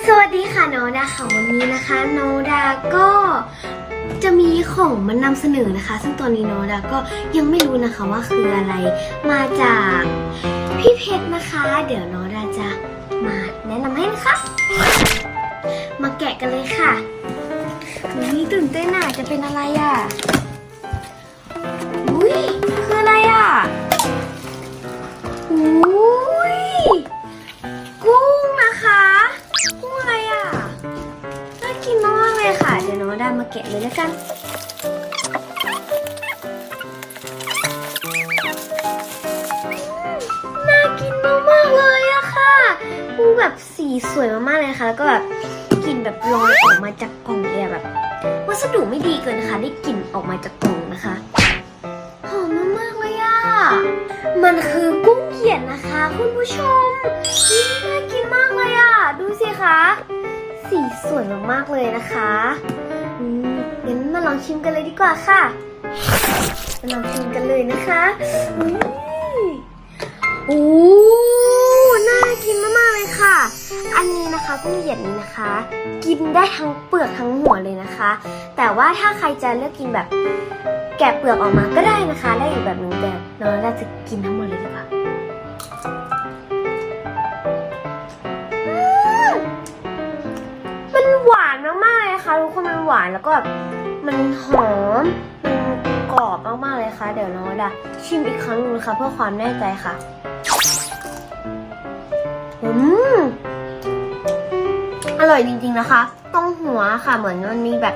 น้องดาค่ะวันนี้นะคะโนดาก็จะมีของมานำเสนอนะคะ ซึ่งตอนนี้โนดาก็ยังไม่รู้นะคะว่าคืออะไร มาจากพี่เพชรนะคะ เดี๋ยวโนดาจะมาแนะนำให้นะคะ มาแกะกันเลยค่ะนี่ตื่นเต้นอะจะเป็นอะไรอะ น้องดามาแกะเลยแล้วกันน่ากินมากๆเลยอะค่ะกุ้งแบบสีสวยมากๆเลยค่ะ แล้วก็แบบกลิ่นแบบลอยออกมาจากกล่องเลยแบบวัสดุไม่ดีเกินนะคะได้กลิ่นออกมาจากกล่องนะคะหอมมากๆเลยอะมันคือกุ้งเขียนนะคะ คุณผู้ชมนี่น่ากินมากเลยอะดูสิคะสีสวยมากๆเลยนะคะ งั้นมาลองชิมกันเลยดีกว่าค่ะ มาลองชิมกันเลยนะคะอืมโอ้น่ากินมากๆเลยค่ะ อันนี้นะคะกุ้งเหยียดนี้นะคะ กินได้ทั้งเปลือกทั้งหัวเลยนะคะ แต่ว่าถ้าใครจะเลือกกินแบบ แกะเปลือกออกมาก็ได้นะคะและอีกแบบหนึ่งแต่น้องเราจะกินทั้งหมดเลยดีกว่าานแล้วก็แบบมันหอม มันกรอบมากๆเลยค่ะ เดี๋ยวน้องดาชิมอีกครั้งหนึงนะคะเพื่อความแน่ใจค่ะ อืม อร่อยจริงๆนะคะตรงหัวค่ะ เหมือนมันมีแบบ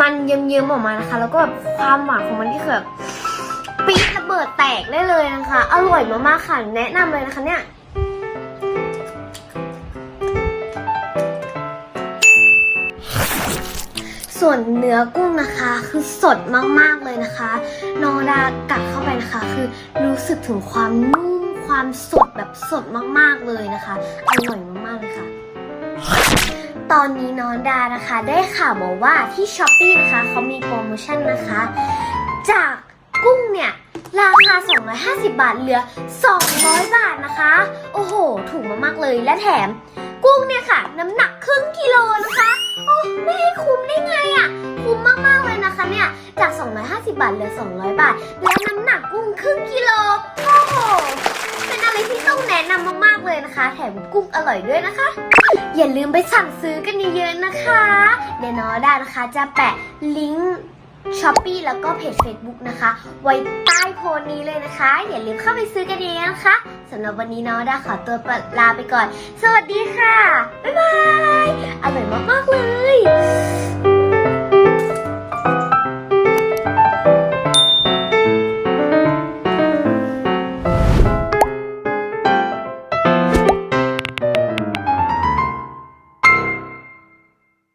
มันเยิ้มๆออกมานะคะ แล้วก็แบบความหวานของมันที่คือแบบปี๊ดระเบิดแตกได้เลยนะคะ อร่อยมากๆค่ะ แนะนำเลยนะคะเนี่ย ส่วนเนื้อกุ้งนะคะ คือสดมากๆเลยนะคะ นองดากัดเข้าไปนะคะ คือรู้สึกถึงความนุ่มความสดแบบสดมากๆเลยนะคะอร่อยมากๆเลยค่ะตอนนี้น้องดานะคะได้ข่าวมาว่าที่ช้อปปีนะคะเขามีโปรโมชั่นนะคะ จากกุ้งเนี่ยราคา 250 บาทเหลือ 200 บาทนะคะ โอ้โห ถูกมากๆเลย และแถม กุ้งเนี่ยค่ะ น้ำหนักครึ่งกิโลนะคะ โอ้ไม่ให้คุ้มได้ไงอะ่ะ คุ้มมากๆเลยนะคะเนี่ย จาก 250 บาทเหลือ 200 บาท และน้ำหนักกุ้งครึ่งกิโล โอ้โห เป็นอะไรที่ต้องแนะนำมากๆเลยนะคะ แถมกุ้งอร่อยด้วยนะคะ อย่าลืมไปสั่งซื้อกันเยอะๆนะคะ เดี๋ยวน้องดานะคะจะแปะลิงก์ ช้อปปีแล้วก็เพจ Facebook นะคะ ไว้ใต้โพสนี้เลยนะคะ อย่าลืมเข้าไปซื้อกันเองนะคะสำหรับวันนี้น้องดาขอตัวลาไปก่อน สวัสดีค่ะ บ๊ายบายอร่อยมากๆเลย